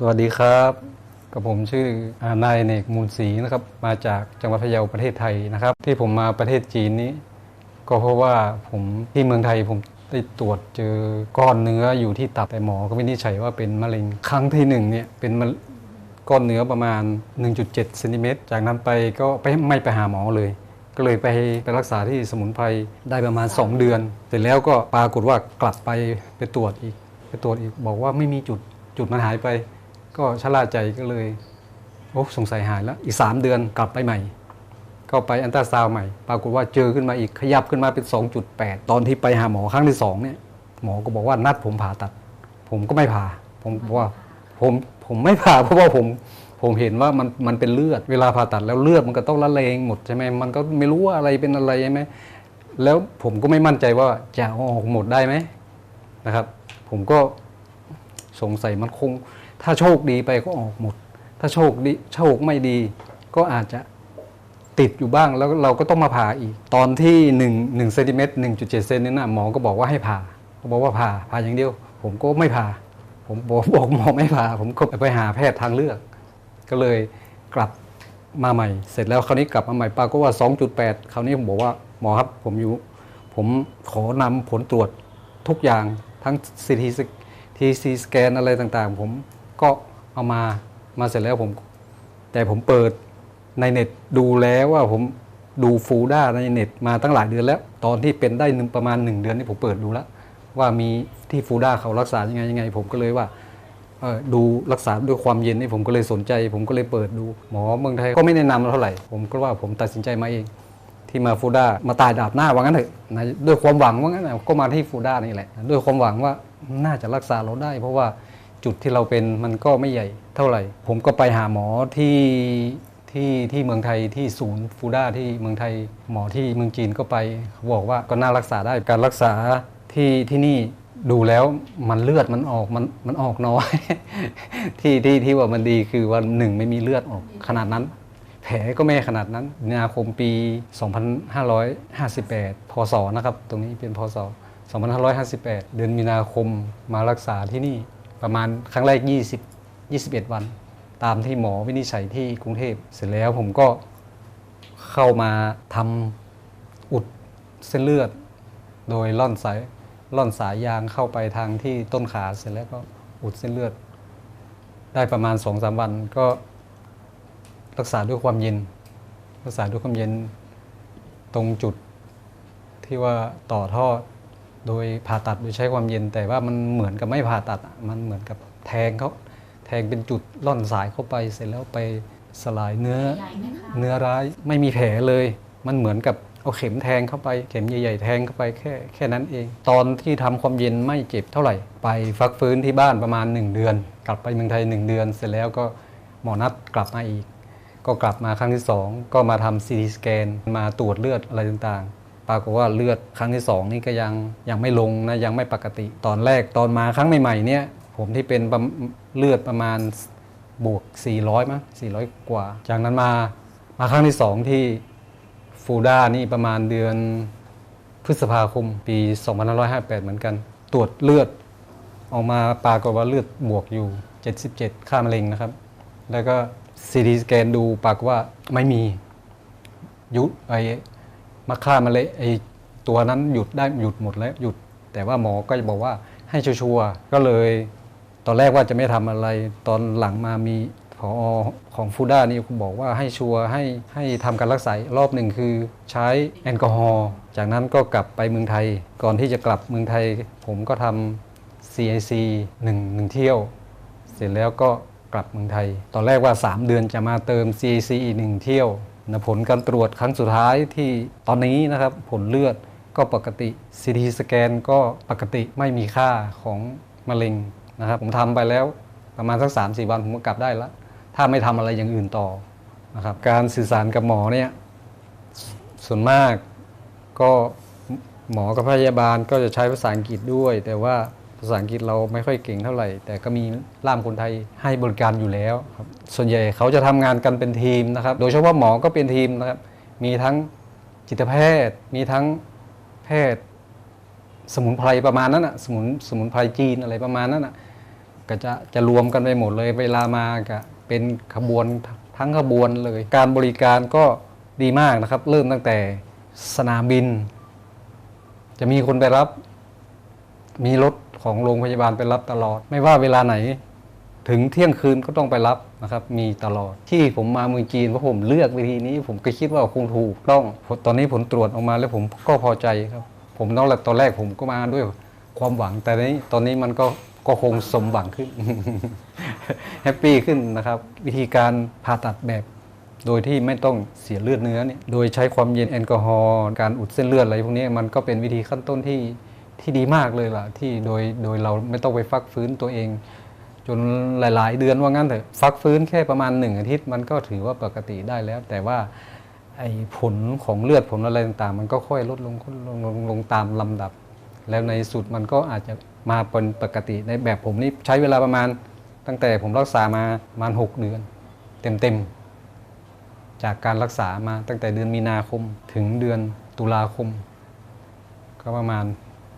สวัสดีครับกับผมชื่ออนายเนกมูลศรีนะครับ มาจากจังหวัดพะเยาประเทศไทยนะครับ ที่ผมมาประเทศจีนนี้ ก็เพราะว่าผมที่เมืองไทยผมได้ตรวจเจอก้อนเนื้ออยู่ที่ตับแต่หมอก็วินิจฉัยว่าเป็นมะเร็งครั้งที่หนึ่งเนี่ยเป็นก้อนเนื้อประมาณ 1.7เซนติเมตรจากนั้นไปก็ไปไม่ไปหาหมอเลย ก็เลยไปไปรักษาที่สมุนไพรได้ประมาณ 2 เดือน เสร็จแล้วก็ปรากฏว่ากลับไปไปตรวจอีก ไปตรวจอีกบอกว่าไม่มีจุดจุดมันหายไป ก็ชะล่าใจก็เลย โอ้สงสัยหายแล้ว อีก 3 เดือนกลับไปใหม่ ก็ไปอันตราซาวใหม่ ปรากฏว่าเจอขึ้นมาอีกขยับขึ้นมาเป็น 2.8 ตอนที่ไปหาหมอครั้งที่สองเนี่ยหมอก็บอกว่านัดผมผ่าตัด ผมก็ไม่ผ่า ผมบอกว่าผมผมไม่ผ่าเพราะว่าผมผมเห็นว่ามันมันเป็นเลือดเวลาผ่าตัดแล้วเลือดมันก็ต้องละเลงหมดใช่ไหมมันก็ไม่รู้ว่าอะไรเป็นอะไรใช่ไหมแล้วผมก็ไม่มั่นใจว่าจะออกหมดได้ไหมนะครับ ผมก็สงสัยมันคง ถ้าโชคดีไปก็ออกหมด ถ้าโชคดีโชคไม่ดี ก็อาจจะติดอยู่บ้างแล้วเราก็ต้องมาผ่าอีก ตอนที่1 1เซนติเมตร1.7เซนนี่นะหมอก็บอกว่าให้ผ่าเขาบอกว่าผ่าผ่าอย่างเดียว ผมก็ไม่ผ่า ผมบอกบอกหมอไม่ผ่า ผมก็ไปหาแพทย์ทางเลือก ก็เลยกลับมาใหม่ เสร็จแล้วคราวนี้กลับมาใหม่ปรากฏว่า 2.8 คราวนี้ผมบอกว่าหมอครับผมอยู่ ผมขอนำผลตรวจทุกอย่างทั้ง CT ทีซีสแกนอะไรต่างๆ ผม ก็เอามามาเสร็จแล้วผม แต่ผมเปิดในเน็ตดูแล้วว่าผมดูฟูด้าในเน็ตมาตั้งหลายเดือนแล้ว ตอนที่เป็นได้หนึ่งประมาณ 1 เดือนนี่ผมเปิดดูแล้วว่ามีที่ฟูด้าเขารักษายังไงยังไง ผมก็เลยว่าดูรักษาด้วยความเย็นนี่ผมก็เลยสนใจ ผมก็เลยเปิดดูหมอเมืองไทยก็ไม่แนะนำเราเท่าไหร่ ผมก็ว่าผมตัดสินใจมาเอง ที่มาฟูด้ามาตายดาบหน้าว่างั้นเถอะนะด้วยความหวังว่างั้นก็มาที่ฟูด้านี่แหละ ด้วยความหวังว่าน่าจะรักษาเราได้ เพราะว่า จุดที่เราเป็นมันก็ไม่ใหญ่เท่าไหร่ ผมก็ไปหาหมอที่ที่ที่เมืองไทยที่ศูนย์ฟูด้าที่เมืองไทยหมอที่เมืองจีนก็ไปเขาบอกว่าก็น่ารักษาได้การรักษาที่ที่นี่ดูแล้วมันเลือดมันออกมันมันออกน้อย ที่ที่ที่ว่ามันดีคือว่าหนึ่งไม่มีเลือดออกขนาดนั้น แผลก็ไม่ขนาดนั้นมีนาคมปี 2558 พศนะครับ ตรงนี้เป็นพศ 2558 เดือนมีนาคมมารักษาที่นี่ ประมาณครั้งแรก 20 21 วัน ตามที่หมอวินิจฉัยที่กรุงเทพเสร็จแล้วผมก็เข้ามาทำอุดเส้นเลือด โดยล่อนสายล่อนสายยางเข้าไปทางที่ต้นขาเสร็จแล้วก็อุดเส้นเลือด ได้ประมาณ2-3วันก็ รักษาด้วยความเย็น รักษาด้วยความเย็นตรงจุดที่ว่าต่อท่อ โดยผ่าตัดโดยใช้ความเย็น แต่ว่ามันเหมือนกับไม่ผ่าตัดอะมันเหมือนกับแทงเขาแทงเป็นจุดล่อนสายเข้าไปเสร็จแล้วไปสลายเนื้อใหญ่ไหมคะเนื้อร้ายไม่มีแผลเลย มันเหมือนกับเอาเข็มแทงเข้าไปเข็มใหญ่ๆแทงเข้าไปแค่แค่นั้นเอง ตอนที่ทำความเย็นไม่เจ็บเท่าไหร่ ไปฟักฟื้นที่บ้านประมาณ 1 เดือน กลับไปเมืองไทย 1 เดือน เสร็จแล้วก็หมอนัดกลับมาอีก ก็กลับมาครั้งที่ 2 ก็มาทำซีทีสแกนมาตรวจเลือดอะไรต่างๆ ปรากฏว่าเลือดครั้งที่ 2 นี่ก็ยังยังไม่ลงนะยังไม่ปกติ ตอนแรกตอนมาครั้งใหม่ๆเนี่ยผมที่เป็นปเลือดประมาณบวก 400มั้ง400 กว่า จากนั้นมามาครั้งที่ 2 ที่ฟูด้านี่ประมาณเดือนพฤษภาคมปี 2558 เหมือนกัน ตรวจเลือดออกมาปรากฏว่าเลือดบวกอยู่ 77 ค่ามะเร็งนะครับ แล้วก็ซีดีสแกนดูปรากฏว่าไม่มียุไอ มาค่ามะเร็งไอตัวนั้นหยุดได้หยุดหมดแล้วหยุด แต่ว่าหมอก็จะบอกว่าให้ชัวร์ก็เลย ตอนแรกว่าจะไม่ทำอะไร ตอนหลังมามีพอของฟูด้านี่บอกว่าให้ชัวร์ให้ให้ทำการรักษารอบหนึ่งคือใช้แอลกอฮอล์จากนั้นก็กลับไปเมืองไทย ก่อนที่จะกลับเมืองไทย ผมก็ทำ CIC หนึ่งหนึ่งเที่ยว เสร็จแล้วก็กลับเมืองไทย ตอนแรกว่า 3 เดือนจะมาเติม CAC อีกหนึ่งเที่ยว นะผลการตรวจครั้งสุดท้ายที่ตอนนี้นะครับผลเลือดก็ปกติ CT สแกนก็ปกติไม่มีค่าของมะเร็งนะครับผมทำไปแล้วประมาณสัก3 4วันผมก็กลับได้ล้วถ้าไม่ทำอะไรอย่างอื่นต่อนะครับการสื่อสารกับหมอเนี่ยส่วนมากก็หมอกับพยาบาลก็จะใช้ภาษาอังกฤษด้วย แต่ว่าาษาอังกฤษเราไม่ค่อยเก่งเท่าไหร่ แต่ก็มีล่ามคนไทยให้บริการอยู่แล้วครับส่วนใหญ่เขาจะทำงานกันเป็นทีมนะครับ โดยเฉพาะหมอก็เป็นทีมนะครับ มีทั้งจิตแพทย์ มีทั้งแพทย์ สมุนไพรประมาณนั้นอะสมุนสมุนไพรจีนอะไรประมาณนั้นอะก็จะจะรวมกันไปหมดเลยเวลามาก็เป็นขบวนทั้งขบวนเลย การบริการก็ดีมากนะครับ เริ่มตั้งแต่สนามบิน จะมีคนไปรับ มีรถ ของโรงพยาบาลไปรับตลอด ไม่ว่าเวลาไหน ถึงเที่ยงคืนก็ต้องไปรับนะครับ มีตลอดที่ผมมาเมืองจีนเพราะผมเลือกวิธีนี้ ผมก็คิดว่าคงถูกต้องตอนนี้ผลตรวจออกมาแล้วผมก็พอใจครับ ผมตอนแรกตอนแรกผมก็มาด้วยความหวัง แต่นี้ตอนนี้มันก็ก็คงสมหวังขึ้นแฮปปี้ขึ้นนะครับ วิธีการผ่าตัดแบบโดยที่ไม่ต้องเสียเลือดเนื้อเนี่ย โดยใช้ความเย็นแอลกอฮอล์ การอุดเส้นเลือดอะไรพวกนี้มันก็เป็นวิธีขั้นต้นที่ ที่ดีมากเลยล่ะ ที่โดยโดยเราไม่ต้องไปฟักฟื้นตัวเอง จนหลาย ๆ เดือนว่างั้นเถอะฟักฟื้นแค่ประมาณหนึ่งอาทิตย์มันก็ถือว่าปกติได้แล้ว แต่ว่าไอ้ผลของเลือดผลอะไรต่างๆ มันก็ค่อยลดลงลงลงลงตามลำดับ แล้วในสุดมันก็อาจจะมาเป็นปกติในแบบผมนี่ใช้เวลาประมาณตั้งแต่ผมรักษามาประมาณหกเดือน เต็มๆ จากการรักษามาตั้งแต่เดือนมีนาคมถึงเดือนตุลาคม ก็ประมาณ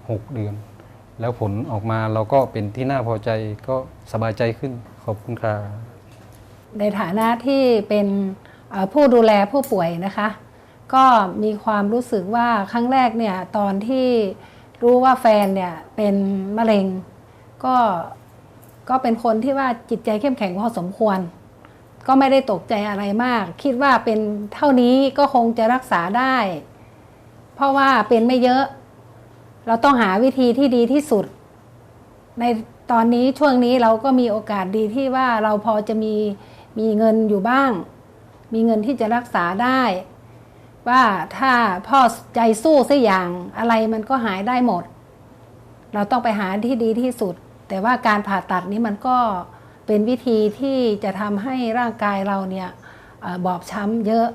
6 เดือน แล้วผลออกมาเราก็เป็นที่น่าพอใจก็สบายใจขึ้นขอบคุณค่ะในฐานะที่เป็นผู้ดูแลผู้ป่วยนะคะ ก็มีความรู้สึกว่าครั้งแรกเนี่ยตอนที่รู้ว่าแฟนเนี่ยเป็นมะเร็ง ก็ก็เป็นคนที่ว่าจิตใจเข้มแข็งพอสมควร ก็ไม่ได้ตกใจอะไรมาก คิดว่าเป็นเท่านี้ก็คงจะรักษาได้ เพราะว่าเป็นไม่เยอะ เราต้องหาวิธีที่ดีที่สุด ในตอนนี้ช่วงนี้เราก็มีโอกาสดีที่ว่าเราพอจะมีมีเงินอยู่บ้าง มีเงินที่จะรักษาได้ ว่าถ้าพ่อใจสู้สักอย่างอะไรมันก็หายได้หมด เราต้องไปหาที่ดีที่สุด แต่ว่าการผ่าตัดนี้มันก็เป็นวิธีที่จะทำให้ร่างกายเราเนี่ยอบอบช้ำเยอะ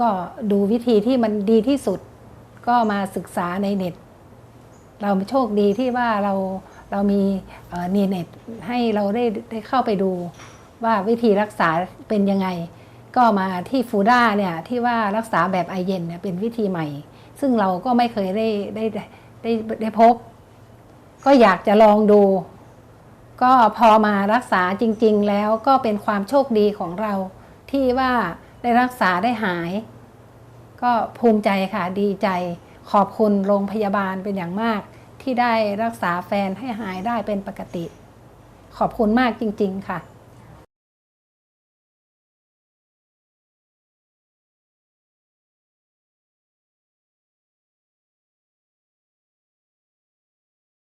ก็ดูวิธีที่มันดีที่สุด ก็มาศึกษาในเน็ต เราโชคดีที่ว่าเราเรามีนีเน็ตให้เราได้ได้เข้าไปดูว่าวิธีรักษาเป็นยังไง ก็มาที่ฟูด้าเนี่ยที่ว่ารักษาแบบไอเย็นเนี่ยเป็นวิธีใหม่ ซึ่งเราก็ไม่เคยได้ได้ได้ได้ได้พบ ก็อยากจะลองดู ก็พอมารักษาจริง ๆ แล้วก็เป็นความโชคดีของเรา ที่ว่าได้รักษาได้หาย ก็ภูมิใจค่ะดีใจขอบคุณโรงพยาบาลเป็นอย่างมาก ที่ได้รักษาแฟนให้หายได้เป็นปกติ ขอบคุณมากจริง ๆ ค่ะ